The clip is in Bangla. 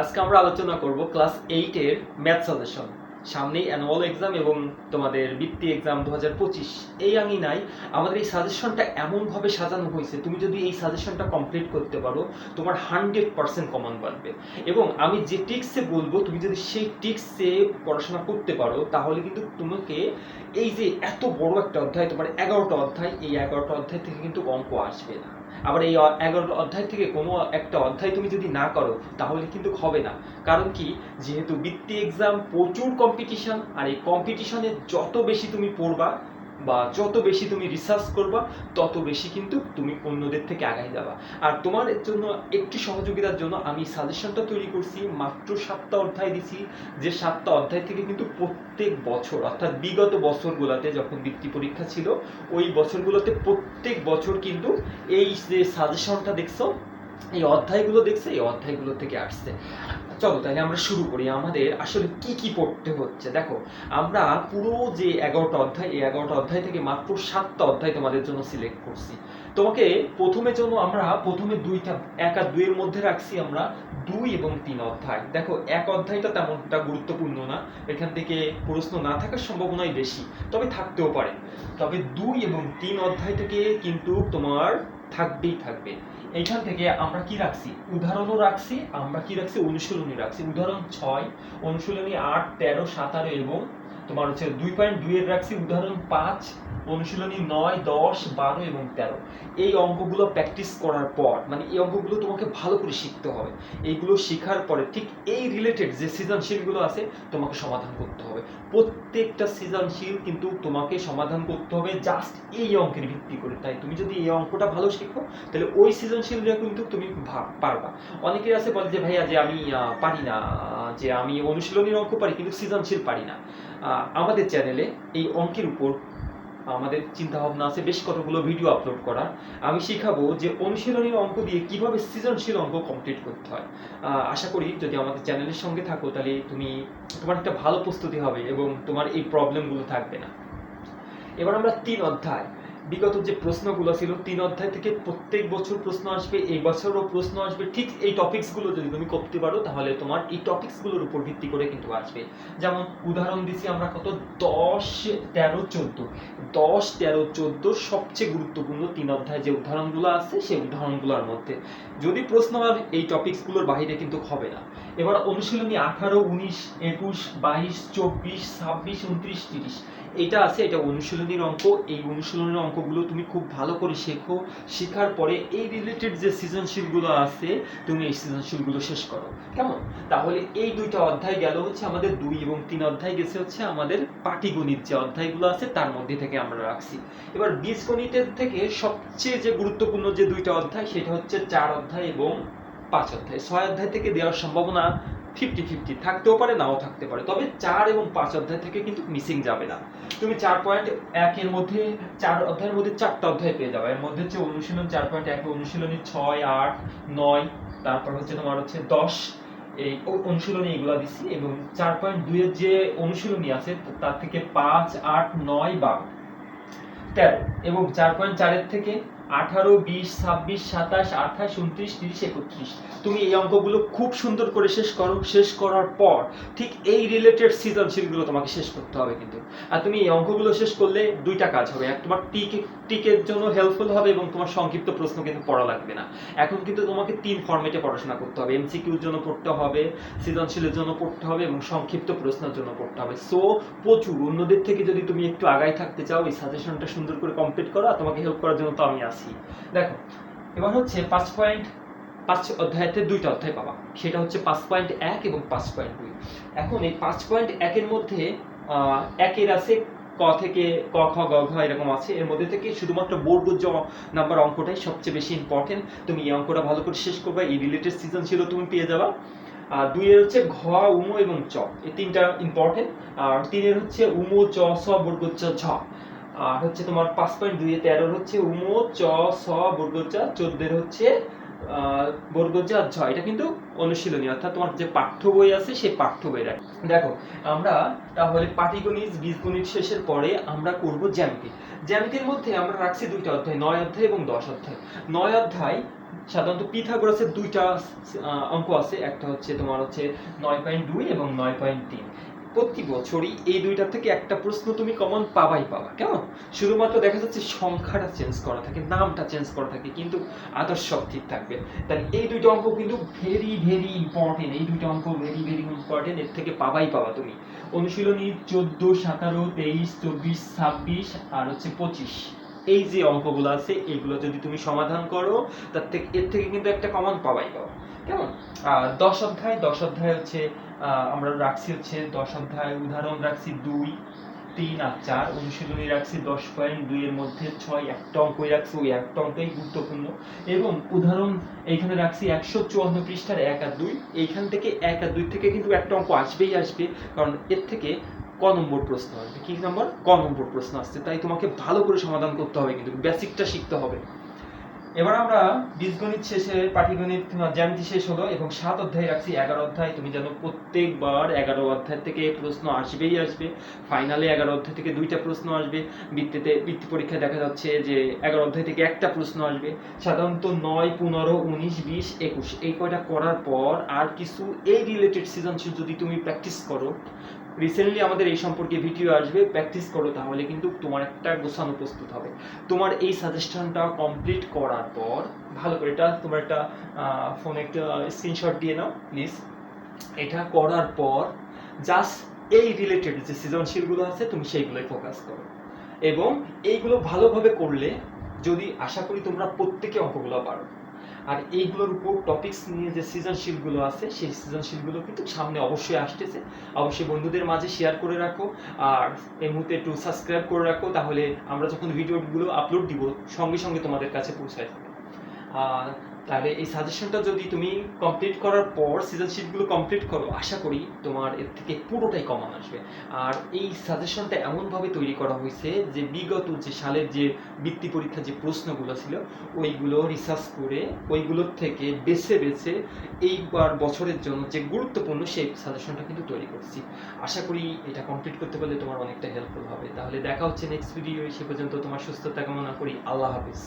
আজকে আমরা আলোচনা করব ক্লাস এইটের ম্যাথ সাজেশন সামনেই অ্যানুয়াল এক্সাম এবং তোমাদের বৃত্তি এক্সাম দু হাজার পঁচিশ। এই আঙিনায় আমাদের এই সাজেশনটা এমনভাবে সাজানো হয়েছে, তুমি যদি এই সাজেশনটা কমপ্লিট করতে পারো, তোমার হান্ড্রেড পার্সেন্ট কমন বাড়বে। এবং আমি যে টিক্সে বলব, তুমি যদি সেই টিক্সে পড়াশোনা করতে পারো, তাহলে কিন্তু তোমাকে এই যে এত বড় একটা অধ্যায়, তোমার এগারোটা অধ্যায়, এই এগারোটা অধ্যায় থেকে কিন্তু অঙ্ক আসবে না। আবার এই এগারো অধ্যায় থেকে কোনো একটা অধ্যায় তুমি যদি না করো, তাহলে কিন্তু হবে না। কারণ কি? যেহেতু বৃত্তি এক্সাম প্রচুর কম্পিটিশন আর এই কম্পিটিশনে যত বেশি তুমি পড়বা বা যত বেশি তুমি রিসার্চ করবা, তত বেশি কিন্তু তুমি অন্যদের থেকে আগাই যাবা। আর তোমার জন্য একটি সহযোগিতার জন্য আমি সাজেশনটা তৈরি করছি, মাত্র সাতটা অধ্যায় দিছি, যে সাতটা অধ্যায় থেকে কিন্তু প্রত্যেক বছর, অর্থাৎ বিগত বছরগুলোতে যখন বৃত্তি পরীক্ষা ছিল, ওই বছরগুলোতে প্রত্যেক বছর কিন্তু এই যে সাজেশনটা দেখছ, এই অধ্যায়গুলো দেখছে, এই অধ্যায়গুলো থেকে আসছে। চলো তাহলে আমরা শুরু করি। আমাদের আসলে কি কি পড়তে হচ্ছে? দেখো, আমরা পুরো যে এগারোটা অধ্যায়, এই এগারোটা অধ্যায় থেকে মাত্র সাতটা অধ্যায় তোমাদের জন্য সিলেক্ট করছি। তোমাকে প্রথমে জন্য আমরা প্রথমে দুইটা, এক আর দুইয়ের মধ্যে রাখছি আমরা দুই এবং তিন অধ্যায়। দেখো, এক অধ্যায়টা তেমনটা গুরুত্বপূর্ণ না। এখান থেকে প্রশ্ন না থাকার সম্ভাবনাই বেশি, তবে থাকতেও পারে। তবে দুই এবং তিন অধ্যায় থেকে কিন্তু তোমার থাকবেই থাকবে। এইখান থেকে আমরা কি রাখছি? উদাহরণও রাখছি, আমরা কি রাখছি? অনুশীলনী রাখছি। উদাহরণ ছয়, অনুশীলনী আট, তেরো, সাতারো এবং তোমার হচ্ছে দুই পয়েন্ট দুইয়ের রাখছি। উদাহরণ পাঁচ, অনুশীলনী নয়, দশ, বারো এবং তেরো। এই অঙ্কগুলো প্র্যাকটিস করার পর মানে এই অঙ্কগুলো তোমাকে ভালো করে শিখতে হবে। এইগুলো শেখার পরে ঠিক এই রিলেটেড যে সৃজনশীলগুলো আছে, তোমাকে সমাধান করতে হবে। প্রত্যেকটা সৃজনশীল কিন্তু তোমাকে সমাধান করতে হবে জাস্ট এই অঙ্কের ভিত্তি করে। তাই তুমি যদি এই অঙ্কটা ভালো শেখো, তাহলে ওই সৃজনশীলটা কিন্তু তুমি পারবা অনেকের আছে বলে যে, ভাইয়া, যে আমি পারি না, যে আমি অনুশীলনীর অঙ্ক পারি, কিন্তু সৃজনশীল পারি না। আমাদের চ্যানেলে এই অঙ্কের উপর আমাদের চিন্তা ভাবনা আছে, বেশ কতগুলো ভিডিও আপলোড করা। আমি শিখাবো যে অনুশীলনীর অঙ্ক দিয়ে কীভাবে সৃজনশীল অঙ্ক কমপ্লিট করতে হয়। আশা করি যদি আমাদের চ্যানেলের সঙ্গে থাকো, তাহলে তুমি, তোমার একটা ভালো প্রস্তুতি হবে এবং তোমার এই প্রবলেমগুলো থাকবে না। এবার আমরা তিন অধ্যায়। বিগত যে প্রশ্নগুলো ছিল, তিন অধ্যায় থেকে প্রত্যেক বছর প্রশ্ন আসবে, এই বছরও প্রশ্ন আসবে। ঠিক এই টপিকসগুলো যদি তুমি করতে পারো, তাহলে তোমার এই টপিকসগুলোর উপর ভিত্তি করে কিন্তু আসবে। যেমন উদাহরণ দিছি আমরা কত? দশ, তেরো, চোদ্দ। দশ, তেরো, চোদ্দ সবচেয়ে গুরুত্বপূর্ণ তিন অধ্যায় যে উদাহরণগুলো আছে, সেই উদাহরণগুলোর মধ্যে। যদি প্রশ্ন আর এই টপিকসগুলোর বাইরে কিন্তু হবে না। এবার অনুশীলনী আঠারো, উনিশ, একুশ, বাইশ, চব্বিশ, ছাব্বিশ, উনত্রিশ, তিরিশ। এটা আছে, এটা অনুশীলনীর অঙ্ক। এই অনুশীলনীর অঙ্কগুলো তুমি খুব ভালো করে শেখো। শেখার পরে এই রিলেটেড যে সৃজনশীলগুলো আছে, তুমি এই সৃজনশীলগুলো শেষ করো। কেমন? তাহলে এই দুইটা অধ্যায় গেল হচ্ছে আমাদের দুই এবং তিন অধ্যায় গেছে হচ্ছে আমাদের পাটিগণিত যে অধ্যায়গুলো আছে, তার মধ্যে থেকে আমরা রাখছি। এবার বীজগণিতের থেকে সবচেয়ে যে গুরুত্বপূর্ণ যে দুইটা অধ্যায়, সেটা হচ্ছে চার অধ্যায় এবং পাঁচ অধ্যায়। ছয় অধ্যায় থেকে দেওয়ার সম্ভাবনা ফিফটি ফিফটি থাকতেও পারে, নাও থাকতে পারে। তবে চার এবং পাঁচ অধ্যায় থেকে কিন্তু মিসিং যাবে না। তুমি চার পয়েন্ট একের মধ্যে, চার অধ্যায়ের মধ্যে চারটা অধ্যায় পেয়ে যাবে। এর মধ্যে হচ্ছে অনুশীলন চার পয়েন্ট এক, অনুশীলনী ছয়, আট, নয়, তারপর হচ্ছে তোমার হচ্ছে দশ, এই অনুশীলনী এগুলো দিছি এবং চার পয়েন্ট দুইয়ের যে অনুশীলনী আছে, তার থেকে পাঁচ, আট, নয় বারো তেরো এবং চার পয়েন্ট চারের থেকে আঠারো, বিশ, ছাব্বিশ, সাতাশ, আঠাশ, উনত্রিশ, তিরিশ, একত্রিশ। তুমি এই অঙ্কগুলো খুব সুন্দর করে শেষ করো। শেষ করার পর ঠিক এই রিলেটেড সৃজনশীলগুলো তোমাকে শেষ করতে হবে কিন্তু। আর তুমি এই অঙ্কগুলো শেষ করলে দুইটা কাজ হবে। এক তোমার টিক, টিকের জন্য হেল্পফুল হবে এবং তোমার সংক্ষিপ্ত প্রশ্ন কিন্তু পড়া লাগবে না। এখন কিন্তু তোমাকে তিন ফরম্যাটে পড়াশোনা করতে হবে। এমসিকিউর জন্য পড়তে হবে, সৃজনশীলের জন্য পড়তে হবে এবং সংক্ষিপ্ত প্রশ্নের জন্য পড়তে হবে। সো প্রচুর। অন্যদের থেকে যদি তুমি একটু আগাই থাকতে চাও, এই সাজেশনটা সুন্দর করে কমপ্লিট করো আর তোমাকে হেল্প করার জন্য তো আমি আছি। দেখো, এবার হচ্ছে পাঁচ পয়েন্ট পাঁচ অধ্যায়তে দুইটা অধ্যায় পাবা। সেটা হচ্ছে পাঁচ পয়েন্ট এক এবং পাঁচ পয়েন্ট দুই। এখন এই পাঁচ পয়েন্ট একের মধ্যে একের আছে, ক থেকে, ক, খ, গ, ঘ এরকম আছে। এর মধ্যে থেকে শুধুমাত্র বোর্ড গুজ্জ নাম্বার অঙ্কটাই সবচেয়ে বেশি ইম্পর্টেন্ট তুমি এই অঙ্কটা ভালো করে শেষ করবে, এই রিলেটেড সিজন ছিল তুমি পেয়ে যাবা। আর দুইয়ের হচ্ছে ঘ, উমো, এবং চ। এই তিনটা ইম্পর্টেন্ট আর তিনের হচ্ছে উমো চ, স বর্গ চ ঝ। আর হচ্ছে তোমার পাঁচ পয়েন্ট দুইয়ে তেরোর হচ্ছে উমো, চ, স বর্গ চ চোদ্দের হচ্ছে বর্গজ ঝ। এটা কিন্তু অনুশীলনী অর্থাৎ তোমার যে পাঠ্য বই আছে সেই পাঠ্য দেখো, আমরা তাহলে পাটিগণিত, বীজগণিত শেষের পরে আমরা করব জ্যামিতি। জ্যামিতির মধ্যে আমরা রাখছি দুইটা অধ্যায়, নয় অধ্যায় এবং দশ অধ্যায়। নয় অধ্যায় সাধারণত পিথাগোরাসের দুইটা অঙ্ক আছে। একটা হচ্ছে তোমার হচ্ছে নয় পয়েন্ট দুই এবং নয় পয়েন্ট তিন। প্রতি বছরই এই দুইটা থেকে একটা প্রশ্ন তুমি কমন পাবাই পাবা, কেমন? শুধুমাত্র দেখা যাচ্ছে সংখ্যাটা চেঞ্জ করা থাকে, নামটা চেঞ্জ করা থাকে, কিন্তু আদর্শ সব ঠিক থাকবে। তাহলে এই দুইটা অঙ্ক কিন্তু ভেরি ভেরি ইম্পর্টেন্ট এই দুইটা অঙ্ক ভেরি ভেরি ইম্পর্টেন্ট এর থেকে পাবাই পাবা তুমি। অনুশীলনী চোদ্দ, সতেরো, তেইশ, চব্বিশ, ছাব্বিশ আর হচ্ছে পঁচিশ। এই যে অঙ্কগুলো আছে এইগুলো যদি তুমি সমাধান করো, তার থেকে, এর থেকে কিন্তু একটা কমন পাবাই পাবা, কেমন? আর দশ অধ্যায় দশ অধ্যায় হচ্ছে আমরা রাখছি হচ্ছে দশ অধ্যায়, উদাহরণ রাখছি দুই, তিন আর চার, অনুশীলনী রাখছি দশ পয়েন্ট দুই এর মধ্যে ছয়, একটা অঙ্কই রাখছি, ওই একটা অঙ্কই গুরুত্বপূর্ণ। এবং উদাহরণ এইখানে রাখছি একশো চুয়ান্ন পৃষ্ঠার এক আর দুই, এইখান থেকে এক আর দুই থেকে কিন্তু একটা অঙ্ক আসবেই আসবে, কারণ এর থেকে ক নম্বর প্রশ্ন আসবে। কি নম্বর? ক নম্বর প্রশ্ন আসছে। তাই তোমাকে ভালো করে সমাধান করতে হবে কিন্তু বেসিকটা শিখতে হবে। এবার আমরা বীজগণিত শেষে, পাটিগণিত জ্যামিতি শেষ হলো এবং সাত অধ্যায় রাখছি। এগারো অধ্যায়, তুমি জানো প্রত্যেকবার এগারো অধ্যায় থেকে প্রশ্ন আসবেই আসবে। ফাইনালে এগারো অধ্যায় থেকে দুইটা প্রশ্ন আসবে। বৃত্তিতে, বৃত্তি পরীক্ষায় দেখা যাচ্ছে যে এগারো অধ্যায় থেকে একটা প্রশ্ন আসবে। সাধারণত নয়, পনেরো, উনিশ, বিশ, একুশ। এই কয়টা করার পর আর কিছু এই রিলেটেড সৃজনশীল যদি তুমি প্র্যাকটিস করো রিসেন্টলি আমাদের এই সম্পর্কে ভিডিও আসবে প্র্যাকটিস করো তাহলে কিন্তু তোমার একটা গোছানো প্রস্তুত হবে। তোমার এই সাজেশনটা কমপ্লিট করার পর, ভালো করে এটা তোমার একটা ফোনে একটা স্ক্রিনশট দিয়ে নাও প্লিজ এটা করার পর জাস্ট এই রিলেটেড যে সৃজনশীলগুলো আছে, তুমি সেইগুলোই ফোকাস করো। এবং এইগুলো ভালোভাবে করলে, যদি আশা করি তোমরা প্রত্যেকে অঙ্কগুলো পারো। আর এইগুলোর উপর টপিকস নিয়ে যে সৃজনশীলগুলো আছে, সেই সৃজনশীলগুলো কিন্তু সামনে অবশ্যই আসতেছে। অবশ্যই বন্ধুদের মাঝে শেয়ার করে রাখো আর এই মুহূর্তে একটু সাবস্ক্রাইব করে রাখো, তাহলে আমরা যখন ভিডিওগুলো আপলোড দিব, সঙ্গে সঙ্গে তোমাদের কাছে পৌঁছায় আর তাহলে এই সাজেশনটা যদি তুমি কমপ্লিট করার পর সৃজনশীলগুলো কমপ্লিট করো, আশা করি তোমার এর থেকে পুরোটাই কমান আসবে। আর এই সাজেশনটা এমনভাবে তৈরি করা হয়েছে যে বিগত যে সালের যে বৃত্তি পরীক্ষার যে প্রশ্নগুলো ছিল, ওইগুলো রিসার্চ করে, ওইগুলোর থেকে বেছে বেছে এইবার বছরের জন্য যে গুরুত্বপূর্ণ সেই সাজেশনটা কিন্তু তৈরি করছি। আশা করি এটা কমপ্লিট করতে পারলে তোমার অনেকটা হেল্পফুল হবে। তাহলে দেখা হচ্ছে নেক্সট ভিডিও সে পর্যন্ত তোমার সুস্থতা কামনা করি। আল্লাহ হাফিজ।